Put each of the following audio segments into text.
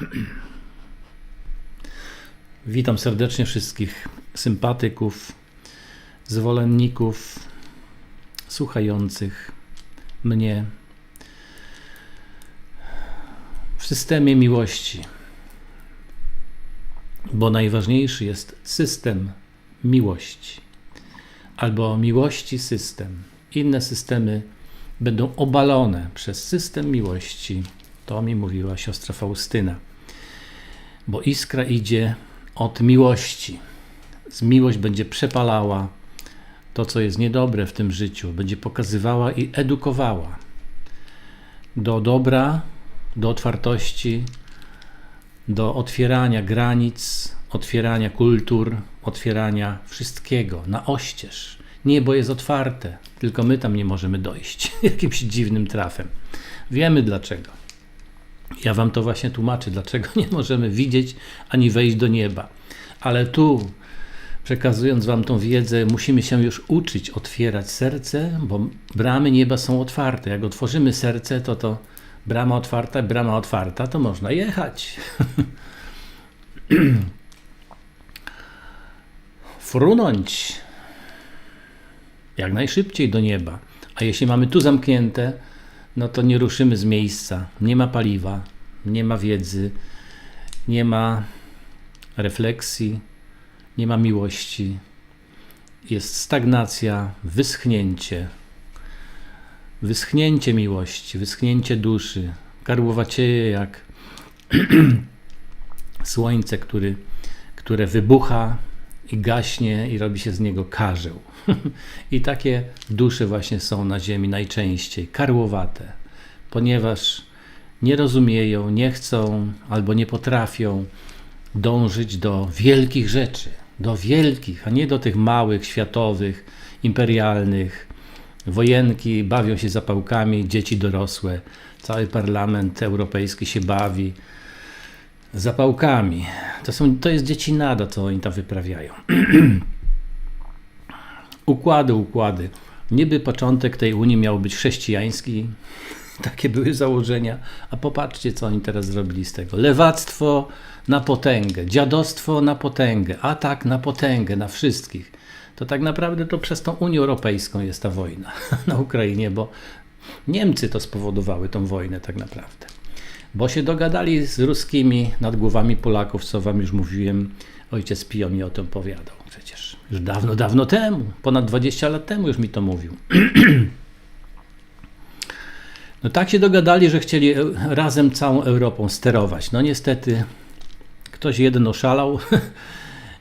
Witam serdecznie wszystkich sympatyków, zwolenników, słuchających mnie w systemie miłości. Bo najważniejszy jest system miłości albo miłości system. Inne systemy będą obalone przez system miłości. To mi mówiła siostra Faustyna. Bo iskra idzie od miłości. Z miłość będzie przepalała to, co jest niedobre w tym życiu, będzie pokazywała i edukowała do dobra, do otwartości, do otwierania granic, otwierania kultur, otwierania wszystkiego na oścież. Niebo jest otwarte, tylko my tam nie możemy dojść jakimś dziwnym trafem. Wiemy dlaczego. Ja wam to właśnie tłumaczę, dlaczego nie możemy widzieć ani wejść do nieba. Ale tu, przekazując wam tą wiedzę, musimy się już uczyć otwierać serce, bo bramy nieba są otwarte. Jak otworzymy serce, to to brama otwarta, brama otwarta, to można jechać. Frunąć jak najszybciej do nieba. A jeśli mamy tu zamknięte, no to nie ruszymy z miejsca. Nie ma paliwa, nie ma wiedzy, nie ma refleksji, nie ma miłości. Jest stagnacja, wyschnięcie. Wyschnięcie miłości, wyschnięcie duszy. Karłowacieje jak słońce, który, które wybucha i gaśnie i robi się z niego karzeł. I takie dusze właśnie są na ziemi najczęściej karłowate, ponieważ nie rozumieją, nie chcą albo nie potrafią dążyć do wielkich rzeczy, do wielkich, a nie do tych małych, światowych, imperialnych. Wojenki bawią się zapałkami, dzieci dorosłe, cały parlament europejski się bawi zapałkami. To, są, to jest dzieci nada, co oni tam wyprawiają. układy, układy. Niby początek tej Unii miał być chrześcijański, takie były założenia, a popatrzcie, co oni teraz zrobili z tego. Lewactwo na potęgę, dziadostwo na potęgę, atak na potęgę, na wszystkich. To tak naprawdę to przez tą Unię Europejską jest ta wojna na Ukrainie, bo Niemcy to spowodowały tą wojnę tak naprawdę. Bo się dogadali z ruskimi nad głowami Polaków, co wam już mówiłem. Ojciec Pio mi o tym powiadał przecież. Już dawno, dawno temu, ponad 20 lat temu już mi to mówił. No tak się dogadali, że chcieli razem całą Europą sterować. No niestety ktoś jeden oszalał.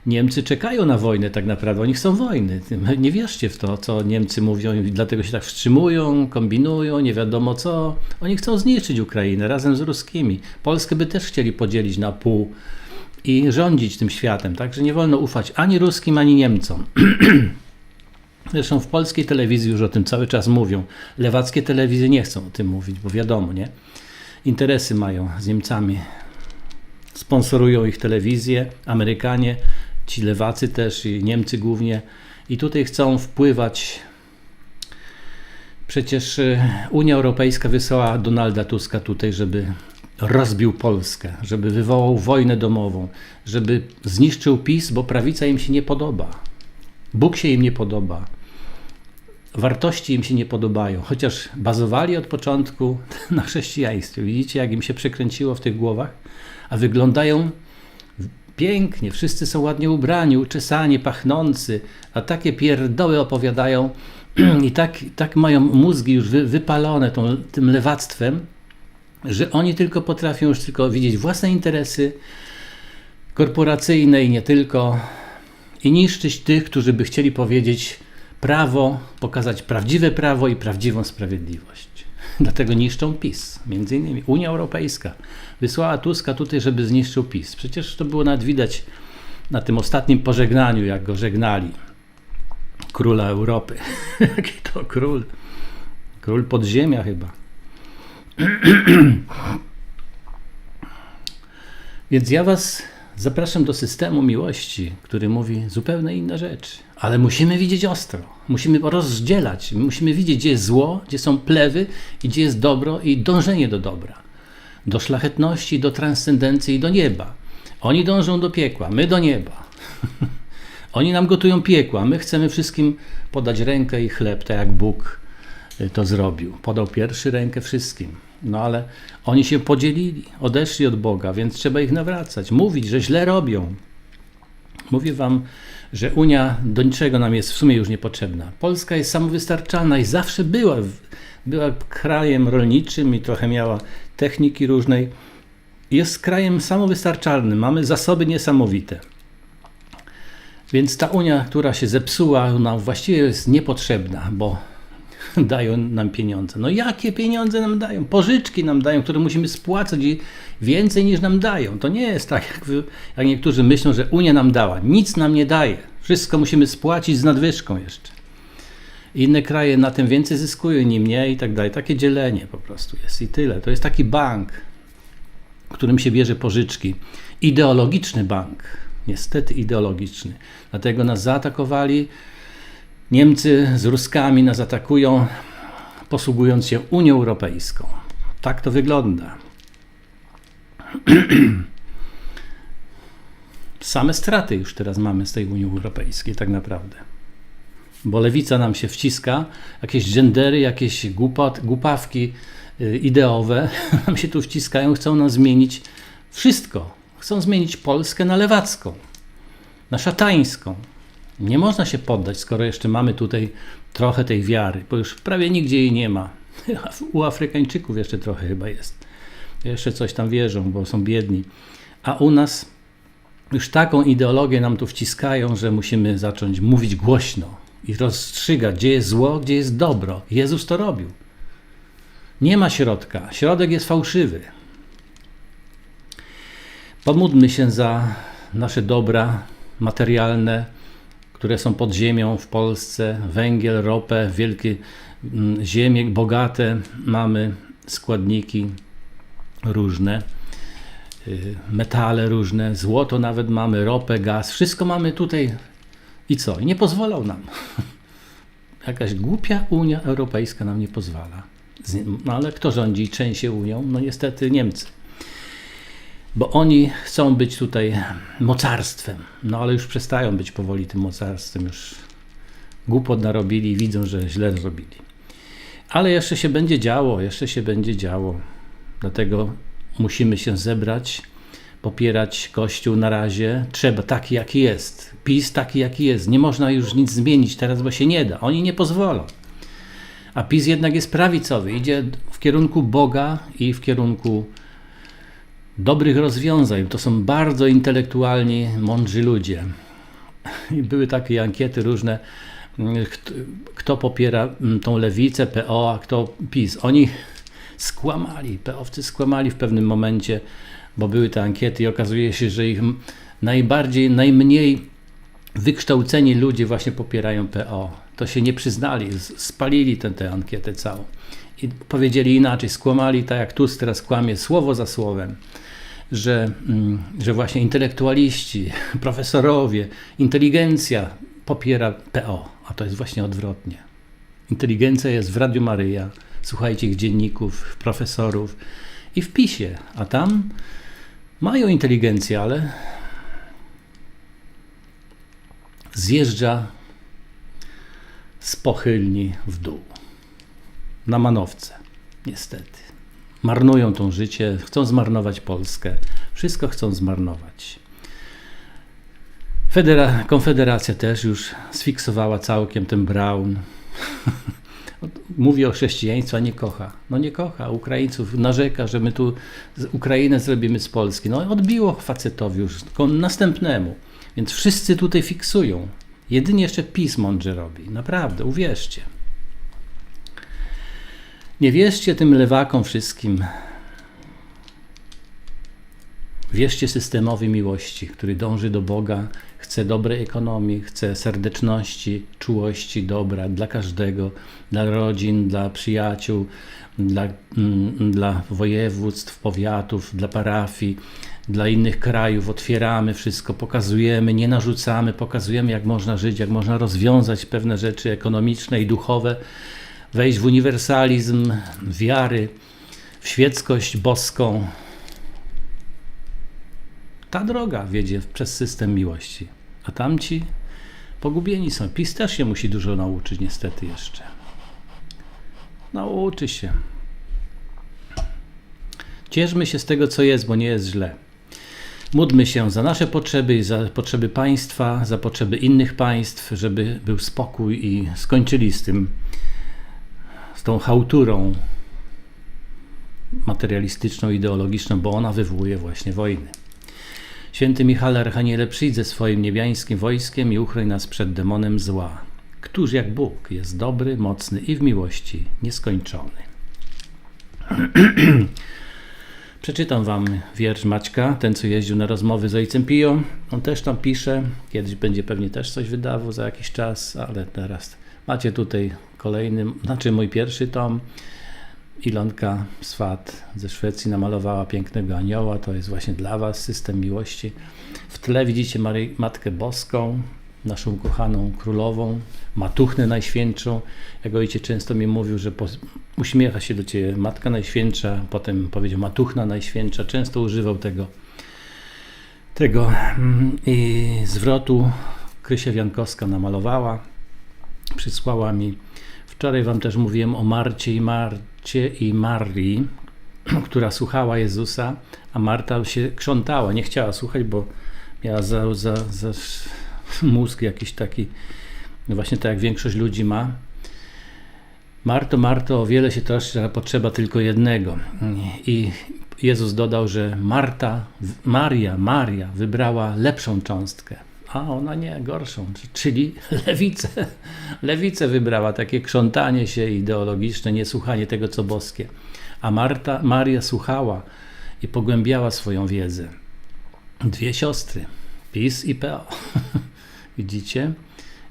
Niemcy czekają na wojnę tak naprawdę, oni chcą wojny. Nie wierzcie w to, co Niemcy mówią i dlatego się tak wstrzymują, kombinują, nie wiadomo co. Oni chcą zniszczyć Ukrainę razem z ruskimi. Polskę by też chcieli podzielić na pół i rządzić tym światem, także nie wolno ufać ani ruskim, ani Niemcom. Zresztą w polskiej telewizji już o tym cały czas mówią. Lewackie telewizje nie chcą o tym mówić, bo wiadomo, nie? Interesy mają z Niemcami. Sponsorują ich telewizje, Amerykanie, ci lewacy też i Niemcy głównie. I tutaj chcą wpływać. Przecież Unia Europejska wysłała Donalda Tuska tutaj, żeby rozbił Polskę, żeby wywołał wojnę domową, żeby zniszczył PiS, bo prawica im się nie podoba. Bóg się im nie podoba. Wartości im się nie podobają, chociaż bazowali od początku na chrześcijaństwie. Widzicie, jak im się przekręciło w tych głowach? A wyglądają pięknie, wszyscy są ładnie ubrani, uczesani, pachnący, a takie pierdoły opowiadają i tak, tak mają mózgi już wy, wypalone tą, tym lewactwem, że oni tylko potrafią już tylko widzieć własne interesy korporacyjne i nie tylko i niszczyć tych, którzy by chcieli powiedzieć prawo, pokazać prawdziwe prawo i prawdziwą sprawiedliwość. Dlatego niszczą PiS. Między innymi Unia Europejska wysłała Tuska tutaj, żeby zniszczył PiS. Przecież to było nawet widać na tym ostatnim pożegnaniu, jak go żegnali. Króla Europy. Jaki to król? Król podziemia chyba. Więc ja Was zapraszam do systemu miłości, który mówi zupełnie inne rzeczy. Ale musimy widzieć ostro, musimy rozdzielać, musimy widzieć, gdzie jest zło, gdzie są plewy i gdzie jest dobro i dążenie do dobra. do szlachetności, do transcendencji, do nieba. Oni dążą do piekła, my do nieba. Oni nam gotują piekła, my chcemy wszystkim podać rękę i chleb, tak jak Bóg y, to zrobił. Podał pierwszy rękę wszystkim. No ale oni się podzielili, odeszli od Boga, więc trzeba ich nawracać, mówić, że źle robią. Mówię wam, że Unia do niczego nam jest w sumie już niepotrzebna. Polska jest samowystarczalna i zawsze była, była krajem rolniczym i trochę miała techniki różnej. Jest krajem samowystarczalnym, mamy zasoby niesamowite. Więc ta Unia, która się zepsuła, nam właściwie jest niepotrzebna, bo dają nam pieniądze. No jakie pieniądze nam dają? Pożyczki nam dają, które musimy spłacać więcej niż nam dają. To nie jest tak, jak, jak niektórzy myślą, że Unia nam dała. Nic nam nie daje. Wszystko musimy spłacić z nadwyżką jeszcze. Inne kraje na tym więcej zyskują, nie mniej i tak dalej. Takie dzielenie po prostu jest i tyle. To jest taki bank, którym się bierze pożyczki. Ideologiczny bank. Niestety ideologiczny. Dlatego nas zaatakowali Niemcy z Ruskami nas atakują, posługując się Unią Europejską. Tak to wygląda. Same straty już teraz mamy z tej Unii Europejskiej, tak naprawdę. Bo lewica nam się wciska, jakieś gendery, jakieś głupot, głupawki y, ideowe nam się tu wciskają, chcą nam zmienić wszystko. Chcą zmienić Polskę na lewacką, na szatańską. Nie można się poddać, skoro jeszcze mamy tutaj trochę tej wiary, bo już prawie nigdzie jej nie ma. U Afrykańczyków jeszcze trochę chyba jest. Jeszcze coś tam wierzą, bo są biedni. A u nas już taką ideologię nam tu wciskają, że musimy zacząć mówić głośno i rozstrzygać, gdzie jest zło, gdzie jest dobro. Jezus to robił. Nie ma środka. Środek jest fałszywy. Pomódlmy się za nasze dobra materialne, które są pod ziemią w Polsce, węgiel, ropę, wielkie mm, ziemie bogate, mamy składniki różne, y, metale różne, złoto nawet mamy, ropę, gaz, wszystko mamy tutaj i co? I nie pozwolą nam. Jakaś głupia Unia Europejska nam nie pozwala. No ale kto rządzi trzęsie Unią? No niestety Niemcy bo oni chcą być tutaj mocarstwem. No ale już przestają być powoli tym mocarstwem, już głupot narobili i widzą, że źle zrobili. Ale jeszcze się będzie działo, jeszcze się będzie działo. Dlatego musimy się zebrać, popierać Kościół na razie. Trzeba taki, jaki jest. PiS taki, jaki jest. Nie można już nic zmienić teraz, bo się nie da. Oni nie pozwolą. A PiS jednak jest prawicowy, idzie w kierunku Boga i w kierunku dobrych rozwiązań. To są bardzo intelektualni, mądrzy ludzie. I były takie ankiety różne, kto popiera mm, tą lewicę, PO, a kto PiS. Oni skłamali, PO-wcy skłamali w pewnym momencie, bo były te ankiety i okazuje się, że ich najbardziej, najmniej wykształceni ludzie właśnie popierają PO. To się nie przyznali, spalili tę, tę ankietę całą. I powiedzieli inaczej, skłamali tak jak Tusk teraz kłamie słowo za słowem że, mm, że właśnie intelektualiści, profesorowie, inteligencja popiera PO, a to jest właśnie odwrotnie. Inteligencja jest w Radiu Maryja, słuchajcie ich dzienników, profesorów i w PiSie, a tam mają inteligencję, ale zjeżdża z pochylni w dół. Na manowce, niestety. Marnują to życie, chcą zmarnować Polskę. Wszystko chcą zmarnować. Federa Konfederacja też już sfiksowała całkiem ten Brown. Mówi o chrześcijaństwie, a nie kocha. No nie kocha Ukraińców, narzeka, że my tu Ukrainę zrobimy z Polski. No odbiło facetowi już, następnemu. Więc wszyscy tutaj fiksują. Jedynie jeszcze PiS mądrze robi. Naprawdę, uwierzcie. Nie wierzcie tym lewakom wszystkim. Wierzcie systemowi miłości, który dąży do Boga, chce dobrej ekonomii, chce serdeczności, czułości, dobra dla każdego, dla rodzin, dla przyjaciół, dla, mm, dla województw, powiatów, dla parafii, dla innych krajów. Otwieramy wszystko, pokazujemy, nie narzucamy, pokazujemy, jak można żyć, jak można rozwiązać pewne rzeczy ekonomiczne i duchowe wejść w uniwersalizm wiary w świeckość boską. Ta droga wiedzie przez system miłości, a tamci pogubieni są. PiS też się musi dużo nauczyć, niestety jeszcze. Nauczy się. Cieszmy się z tego, co jest, bo nie jest źle. Módlmy się za nasze potrzeby za potrzeby państwa, za potrzeby innych państw, żeby był spokój i skończyli z tym, z tą chałturą materialistyczną, ideologiczną, bo ona wywołuje właśnie wojny. Święty Michał Archaniele, przyjdź ze swoim niebiańskim wojskiem i uchroń nas przed demonem zła. Któż jak Bóg jest dobry, mocny i w miłości nieskończony. Przeczytam wam wiersz Maćka, ten co jeździł na rozmowy z ojcem Pio. On też tam pisze, kiedyś będzie pewnie też coś wydawał za jakiś czas, ale teraz macie tutaj kolejny, znaczy mój pierwszy tom. Ilonka Swat ze Szwecji namalowała pięknego anioła, to jest właśnie dla was system miłości. W tle widzicie Maryj, Matkę Boską, naszą kochaną królową, Matuchnę Najświętszą. Jak ojciec często mi mówił, że po, uśmiecha się do ciebie Matka Najświętsza, potem powiedział Matuchna Najświętsza. Często używał tego, tego mm, i zwrotu. Krysia Wiankowska namalowała, przysłała mi. Wczoraj wam też mówiłem o Marcie i Marcie i Marii, która słuchała Jezusa, a Marta się krzątała, nie chciała słuchać, bo miała za, za, za mózg jakiś taki, no właśnie tak jak większość ludzi ma. Marto, Marto, o wiele się troszczy, ale potrzeba tylko jednego. I Jezus dodał, że Marta, Maria, Maria wybrała lepszą cząstkę, a ona nie, gorszą, czyli lewicę. Lewicę wybrała, takie krzątanie się ideologiczne, niesłuchanie tego, co boskie. A Marta, Maria słuchała i pogłębiała swoją wiedzę. Dwie siostry, PiS i PO. Widzicie?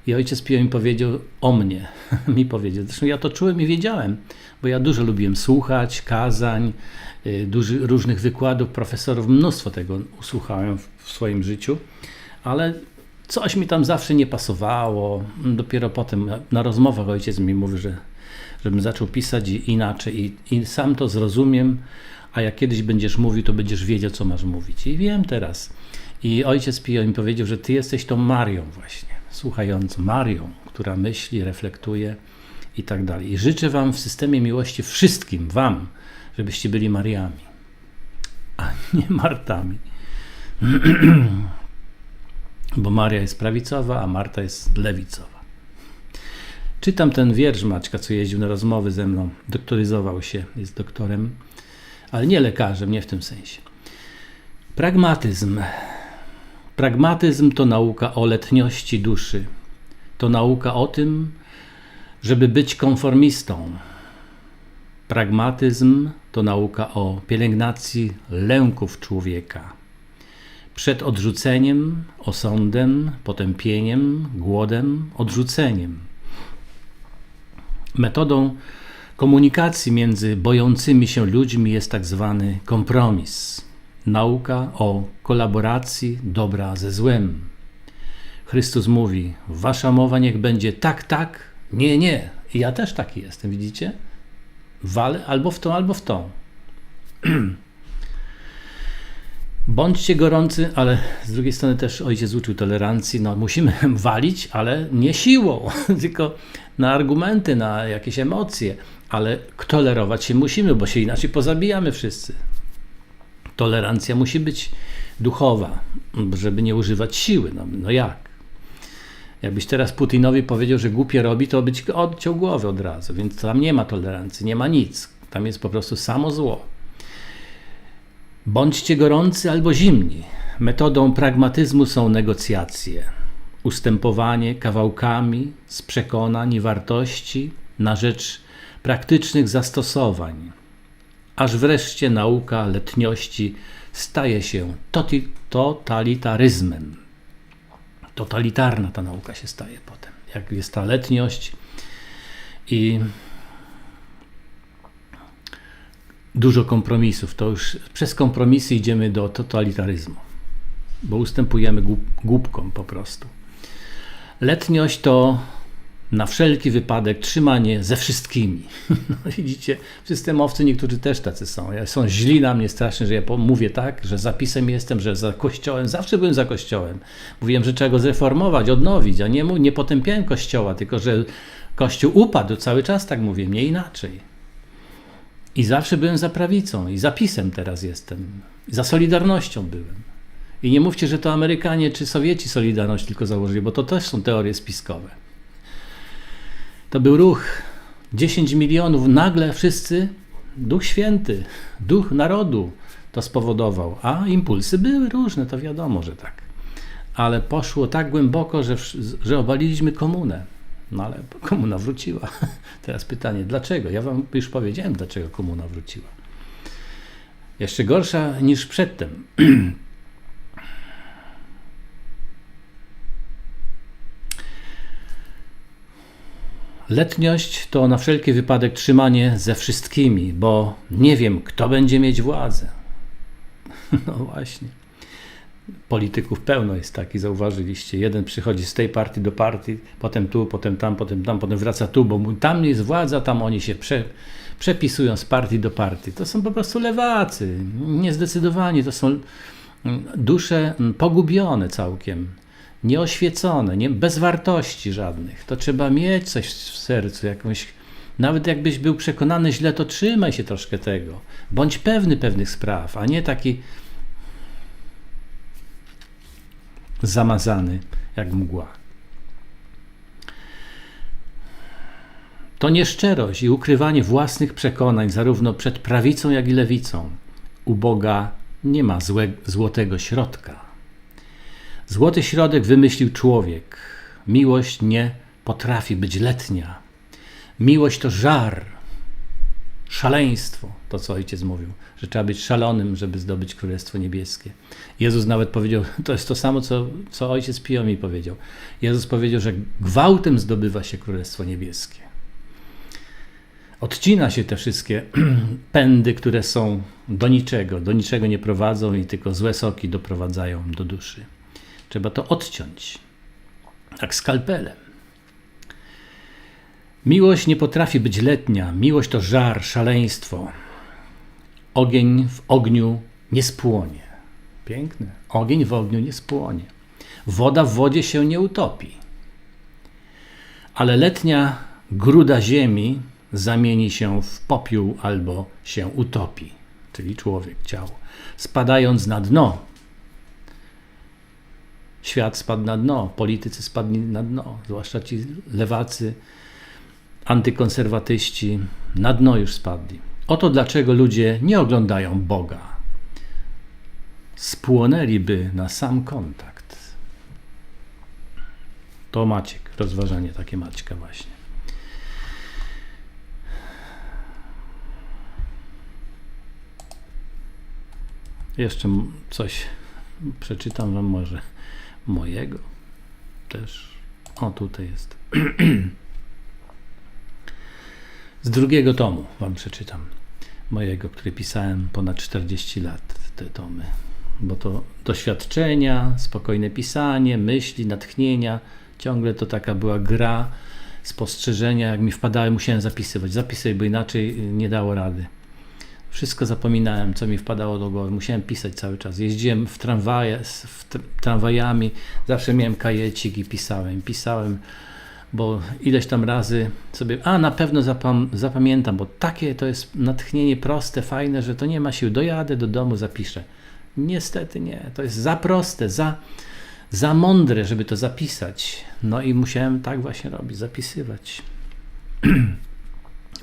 I ojciec Pio mi powiedział o mnie. mi powiedział. Zresztą ja to czułem i wiedziałem, bo ja dużo lubiłem słuchać, kazań, y, duży, różnych wykładów profesorów. Mnóstwo tego usłuchałem w, w swoim życiu, ale coś mi tam zawsze nie pasowało. Dopiero potem na rozmowach ojciec mi mówi, że żebym zaczął pisać inaczej i, i sam to zrozumiem, a jak kiedyś będziesz mówił, to będziesz wiedział, co masz mówić. I wiem teraz. I ojciec Pio mi powiedział, że ty jesteś tą Marią właśnie, słuchającą Marią, która myśli, reflektuje i tak dalej. I życzę wam w systemie miłości wszystkim, wam, żebyście byli Mariami, a nie Martami. Bo Maria jest prawicowa, a Marta jest lewicowa. Czytam ten wiersz Maćka, co jeździł na rozmowy ze mną, doktoryzował się, jest doktorem, ale nie lekarzem, nie w tym sensie. Pragmatyzm Pragmatyzm to nauka o letniości duszy. To nauka o tym, żeby być konformistą. Pragmatyzm to nauka o pielęgnacji lęków człowieka. Przed odrzuceniem, osądem, potępieniem, głodem, odrzuceniem. Metodą komunikacji między bojącymi się ludźmi jest tak zwany kompromis nauka o kolaboracji dobra ze złem. Chrystus mówi: Wasza mowa niech będzie tak, tak, nie, nie. I ja też taki jestem, widzicie? Wal albo w tą, albo w tą. Bądźcie gorący, ale z drugiej strony też ojciec uczył tolerancji. No, musimy walić, ale nie siłą, tylko na argumenty, na jakieś emocje, ale tolerować się musimy, bo się inaczej pozabijamy wszyscy tolerancja musi być duchowa, żeby nie używać siły. No, no jak? Jakbyś teraz Putinowi powiedział, że głupie robi, to by ci odciął głowę od razu. Więc tam nie ma tolerancji, nie ma nic. Tam jest po prostu samo zło. Bądźcie gorący albo zimni. Metodą pragmatyzmu są negocjacje, ustępowanie kawałkami z przekonań i wartości na rzecz praktycznych zastosowań aż wreszcie nauka letniości staje się totalitaryzmem. Totalitarna ta nauka się staje potem. Jak jest ta letniość i dużo kompromisów, to już przez kompromisy idziemy do totalitaryzmu, bo ustępujemy głupkom po prostu. Letniość to Na wszelki wypadek trzymanie ze wszystkimi. No widzicie, systemowcy niektórzy też tacy są. Są źli na mnie strasznie, że ja mówię tak, że zapisem jestem, że za kościołem, zawsze byłem za kościołem. Mówiłem, że trzeba go zreformować, odnowić, a nie, nie potępiałem kościoła, tylko że kościół upadł, cały czas tak mówię, nie inaczej. I zawsze byłem za prawicą i za pisem teraz jestem. I za Solidarnością byłem. I nie mówcie, że to Amerykanie czy Sowieci Solidarność tylko założyli, bo to też są teorie spiskowe. To był ruch 10 milionów, nagle wszyscy, Duch Święty, Duch Narodu to spowodował. A impulsy były różne, to wiadomo, że tak. Ale poszło tak głęboko, że, że obaliliśmy komunę. No ale komuna wróciła. Teraz pytanie, dlaczego? Ja wam już powiedziałem, dlaczego komuna wróciła. Jeszcze gorsza niż przedtem. Letniość to na wszelki wypadek trzymanie ze wszystkimi, bo nie wiem, kto będzie mieć władzę. No właśnie. Polityków pełno jest taki, zauważyliście. Jeden przychodzi z tej partii do partii, potem tu, potem tam, potem tam, potem wraca tu, bo tam jest władza, tam oni się prze, przepisują z partii do partii. To są po prostu lewacy, niezdecydowani, to są mm, dusze mm, pogubione całkiem, nieoświecone, nie, bez wartości żadnych. To trzeba mieć coś w sercu, jakąś. Nawet jakbyś był przekonany źle, to trzymaj się troszkę tego. Bądź pewny pewnych spraw, a nie taki zamazany jak mgła. To nieszczerość i ukrywanie własnych przekonań, zarówno przed prawicą, jak i lewicą. U Boga nie ma złe, złotego środka. Złoty środek wymyślił człowiek. Miłość nie potrafi być letnia. Miłość to żar, szaleństwo, to co ojciec mówił, że trzeba być szalonym, żeby zdobyć Królestwo Niebieskie. Jezus nawet powiedział, to jest to samo, co, co ojciec Pio mi powiedział. Jezus powiedział, że gwałtem zdobywa się Królestwo Niebieskie. Odcina się te wszystkie pędy, które są do niczego, do niczego nie prowadzą i tylko złe soki doprowadzają do duszy. Trzeba to odciąć, jak skalpelem. Miłość nie potrafi być letnia. Miłość to żar, szaleństwo. Ogień w ogniu nie spłonie. Piękne. Ogień w ogniu nie spłonie. Woda w wodzie się nie utopi. Ale letnia gruda ziemi zamieni się w popiół albo się utopi, czyli człowiek, ciało, spadając na dno. Świat spadł na dno, politycy spadli na dno, zwłaszcza ci lewacy, antykonserwatyści na dno już spadli. Oto dlaczego ludzie nie oglądają Boga. Spłonęliby na sam kontakt. To Maciek, rozważanie takie Maćka właśnie. Jeszcze coś przeczytam wam może mojego też. O, tutaj jest. Z drugiego tomu wam przeczytam. Mojego, który pisałem ponad 40 lat, te tomy. Bo to doświadczenia, spokojne pisanie, myśli, natchnienia. Ciągle to taka była gra, spostrzeżenia. Jak mi wpadały, musiałem zapisywać. Zapisywać, bo inaczej nie dało rady. Wszystko zapominałem, co mi wpadało do głowy. Musiałem pisać cały czas. Jeździłem w tramwaje, w tr- tramwajami, zawsze miałem kajecik i pisałem. Pisałem, bo ileś tam razy sobie, a na pewno zapam, zapamiętam, bo takie to jest natchnienie proste, fajne, że to nie ma sił. Dojadę do domu, zapiszę. Niestety nie. To jest za proste, za, za mądre, żeby to zapisać. No i musiałem tak właśnie robić, zapisywać.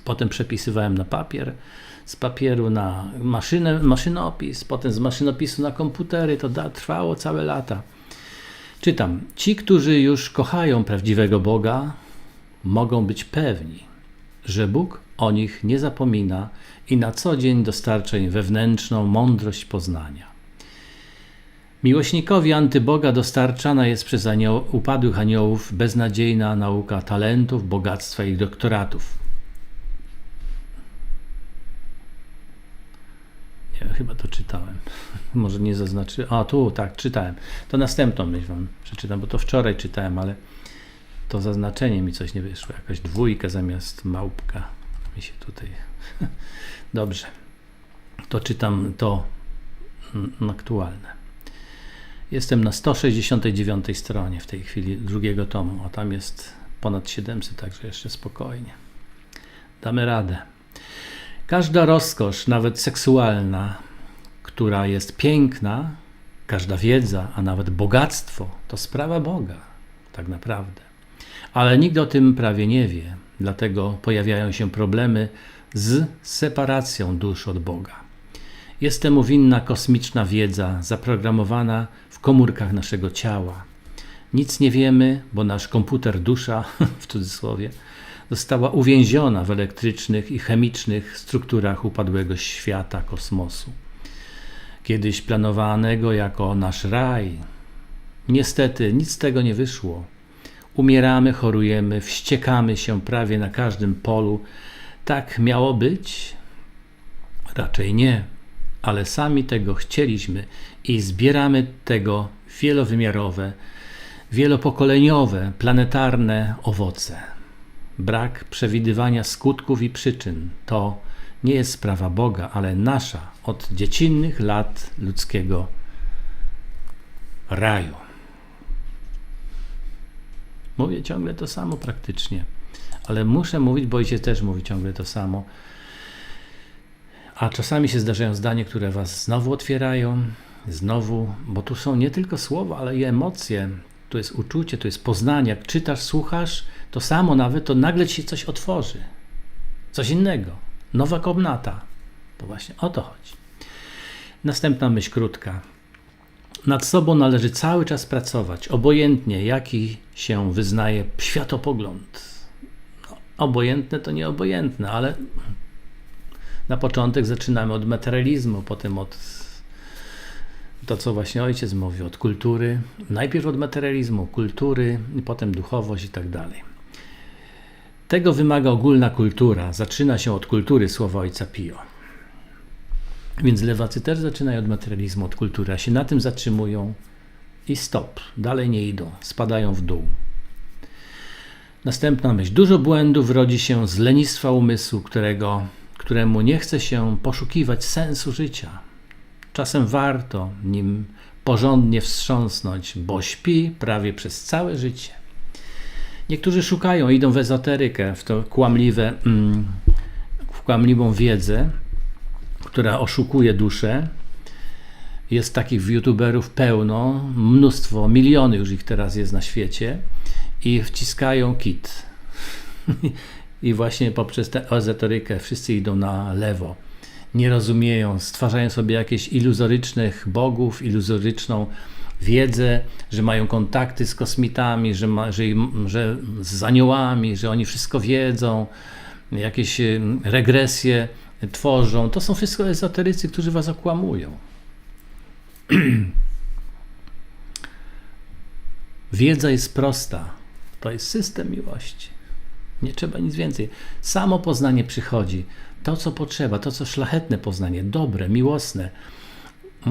Potem przepisywałem na papier, z papieru na maszynę, maszynopis, potem z maszynopisu na komputery. To da, trwało całe lata. Czytam. Ci, którzy już kochają prawdziwego Boga, mogą być pewni, że Bóg o nich nie zapomina i na co dzień dostarcza im wewnętrzną mądrość poznania. Miłośnikowi antyboga dostarczana jest przez anioł, upadłych aniołów beznadziejna nauka talentów, bogactwa i doktoratów. Chyba to czytałem. Może nie zaznaczy. A tu, tak, czytałem. To następną myśl wam przeczytam, bo to wczoraj czytałem, ale to zaznaczenie mi coś nie wyszło. Jakaś dwójka zamiast małpka mi się tutaj. Dobrze. To czytam to mm, aktualne. Jestem na 169 stronie w tej chwili drugiego tomu, a tam jest ponad 700, także jeszcze spokojnie. Damy radę. Każda rozkosz, nawet seksualna, która jest piękna, każda wiedza, a nawet bogactwo, to sprawa Boga, tak naprawdę. Ale nikt o tym prawie nie wie, dlatego pojawiają się problemy z separacją dusz od Boga. Jest temu winna kosmiczna wiedza zaprogramowana w komórkach naszego ciała. Nic nie wiemy, bo nasz komputer dusza, w cudzysłowie, została uwięziona w elektrycznych i chemicznych strukturach upadłego świata kosmosu. Kiedyś planowanego jako nasz raj. Niestety nic z tego nie wyszło. Umieramy, chorujemy, wściekamy się prawie na każdym polu. Tak miało być? Raczej nie, ale sami tego chcieliśmy i zbieramy tego wielowymiarowe, wielopokoleniowe, planetarne owoce. Brak przewidywania skutków i przyczyn to nie jest sprawa Boga, ale nasza od dziecinnych lat ludzkiego raju. Mówię ciągle to samo praktycznie, ale muszę mówić, bo ojciec też mówi ciągle to samo. A czasami się zdarzają zdania, które was znowu otwierają, znowu, bo tu są nie tylko słowa, ale i emocje. Tu jest uczucie, tu jest poznanie. Jak czytasz, słuchasz, to samo nawet, to nagle ci się coś otworzy. Coś innego. Nowa komnata. To właśnie o to chodzi. Następna myśl krótka. Nad sobą należy cały czas pracować, obojętnie jaki się wyznaje światopogląd. No, obojętne to nieobojętne, ale na początek zaczynamy od materializmu, potem od to, co właśnie ojciec mówił, od kultury. Najpierw od materializmu, kultury, potem duchowość i tak dalej. Tego wymaga ogólna kultura. Zaczyna się od kultury słowa ojca Pio. Więc lewacy też zaczynają od materializmu, od kultury, a się na tym zatrzymują i stop. Dalej nie idą, spadają w dół. Następna myśl. Dużo błędów rodzi się z lenistwa umysłu, którego, któremu nie chce się poszukiwać sensu życia. Czasem warto nim porządnie wstrząsnąć, bo śpi prawie przez całe życie. Niektórzy szukają, idą w ezoterykę, w to kłamliwe, mm, w kłamliwą wiedzę, która oszukuje duszę. Jest takich youtuberów pełno, mnóstwo, miliony już ich teraz jest na świecie i wciskają kit. I właśnie poprzez tę ezoterykę wszyscy idą na lewo. Nie rozumieją, stwarzają sobie jakieś iluzorycznych bogów, iluzoryczną wiedzę, że mają kontakty z kosmitami, że, ma, że, że z aniołami, że oni wszystko wiedzą, jakieś regresje tworzą. To są wszystko ezoterycy, którzy was okłamują. Wiedza jest prosta. To jest system miłości. Nie trzeba nic więcej. Samo poznanie przychodzi. To, co potrzeba, to, co szlachetne poznanie, dobre, miłosne,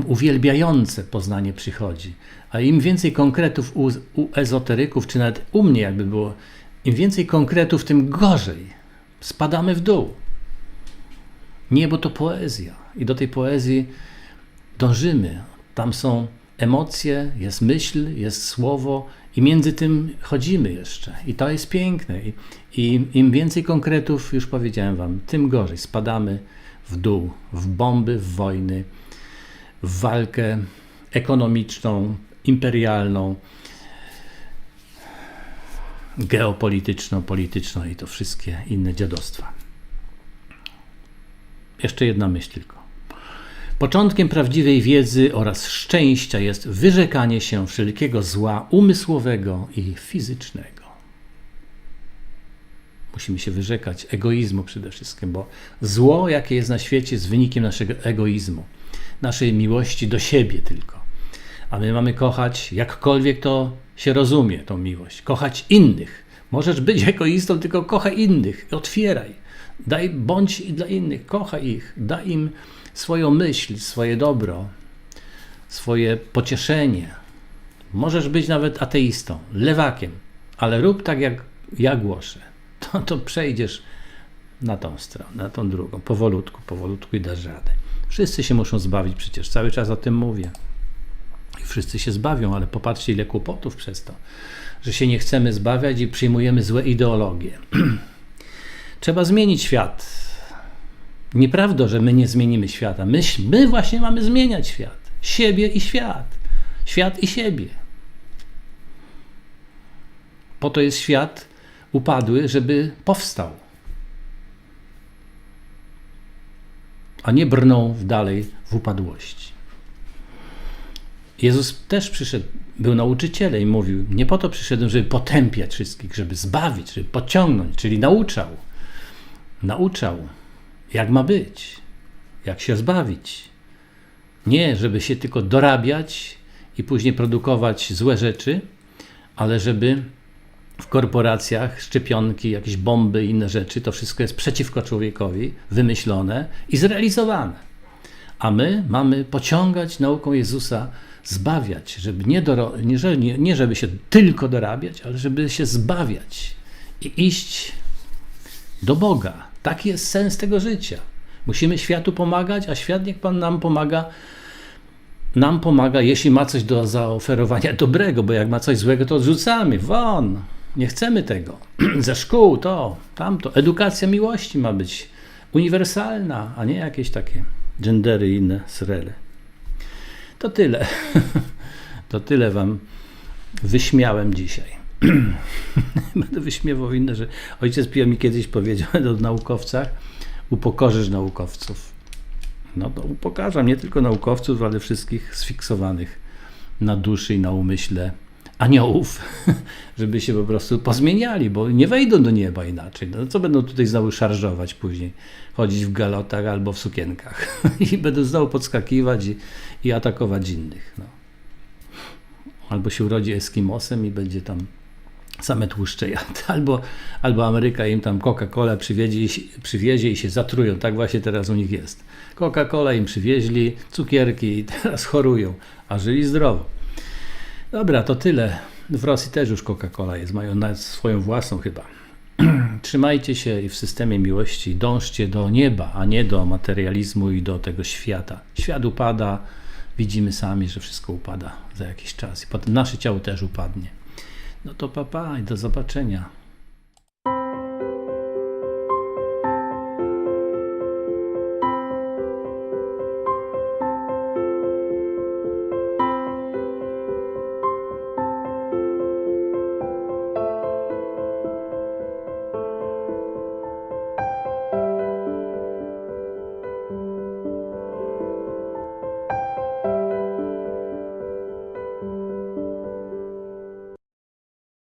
uwielbiające poznanie przychodzi. A im więcej konkretów u, u ezoteryków, czy nawet u mnie jakby było, im więcej konkretów, tym gorzej. Spadamy w dół. Nie, bo to poezja. I do tej poezji dążymy. Tam są emocje, jest myśl, jest słowo, i między tym chodzimy jeszcze. I to jest piękne. I, I, im więcej konkretów, już powiedziałem Wam, tym gorzej. Spadamy w dół, w bomby, w wojny, walkę ekonomiczną, imperialną, geopolityczną, polityczną i to wszystkie inne dziadostwa. Jeszcze jedna myśl tylko. Początkiem prawdziwej wiedzy oraz szczęścia jest wyrzekanie się wszelkiego zła umysłowego i fizycznego. Musimy się wyrzekać egoizmu przede wszystkim, bo zło, jakie jest na świecie, jest wynikiem naszego egoizmu, naszej miłości do siebie tylko. A my mamy kochać, jakkolwiek to się rozumie, tą miłość, kochać innych. Możesz być egoistą, tylko kochaj innych, otwieraj. Daj, bądź dla innych, kochaj ich, daj im swoją myśl, swoje dobro, swoje pocieszenie. Możesz być nawet ateistą, lewakiem. ale rób tak, jak ja głoszę. To, to przejdziesz na tą stronę, na tą drugą, powolutku, powolutku i dasz radę. Wszyscy się muszą zbawić, przecież cały czas o tym mówię. I wszyscy się zbawią, ale popatrzcie, ile kłopotów przez to, że się nie chcemy zbawiać i przyjmujemy złe ideologie. Trzeba zmienić świat. Nieprawda, że my nie zmienimy świata. My, my właśnie mamy zmieniać świat. Siebie i świat. Świat i siebie. Po to jest świat upadły, żeby powstał. A nie brnął w dalej w upadłości. Jezus też przyszedł, był nauczycielem i mówił: Nie po to przyszedłem, żeby potępiać wszystkich, żeby zbawić, żeby pociągnąć, czyli nauczał. Nauczał, jak ma być, jak się zbawić. Nie, żeby się tylko dorabiać i później produkować złe rzeczy, ale żeby w korporacjach szczepionki, jakieś bomby inne rzeczy, to wszystko jest przeciwko człowiekowi, wymyślone i zrealizowane. A my mamy pociągać nauką Jezusa, zbawiać, żeby nie, doro, nie, nie, nie żeby się tylko dorabiać, ale żeby się zbawiać i iść do Boga. Taki jest sens tego życia. Musimy światu pomagać, a świat niech Pan nam pomaga nam pomaga, jeśli ma coś do zaoferowania dobrego, bo jak ma coś złego, to odrzucamy, won, nie chcemy tego. Ze szkół to, tamto. Edukacja miłości ma być uniwersalna, a nie jakieś takie gendery i inne srele. To tyle. To tyle wam wyśmiałem dzisiaj. Będę wyśmiewał inne, że ojciec Pio mi kiedyś powiedział o naukowcach, upokorzysz naukowców. No to upokarzam nie tylko naukowców, ale wszystkich sfiksowanych na duszy i na umyśle aniołów, żeby się po prostu pozmieniali, bo nie wejdą do nieba inaczej. No co będą tutaj znowu szarżować później? Chodzić w galotach albo w sukienkach i będą znowu podskakiwać i, i atakować innych. No. Albo się urodzi Eskimosem i będzie tam same tłuszcze jadł, albo, albo Ameryka im tam Coca-Cola przywiezie, przywiezie i się zatrują. Tak właśnie teraz u nich jest. Coca-Cola im przywieźli, cukierki i teraz chorują, a żyli zdrowo. Dobra, to tyle. W Rosji też już Coca-Cola jest, mają swoją własną chyba. Trzymajcie się i w systemie miłości dążcie do nieba, a nie do materializmu i do tego świata. Świat upada, widzimy sami, że wszystko upada za jakiś czas i potem nasze ciało też upadnie. No to papa pa, i do zobaczenia.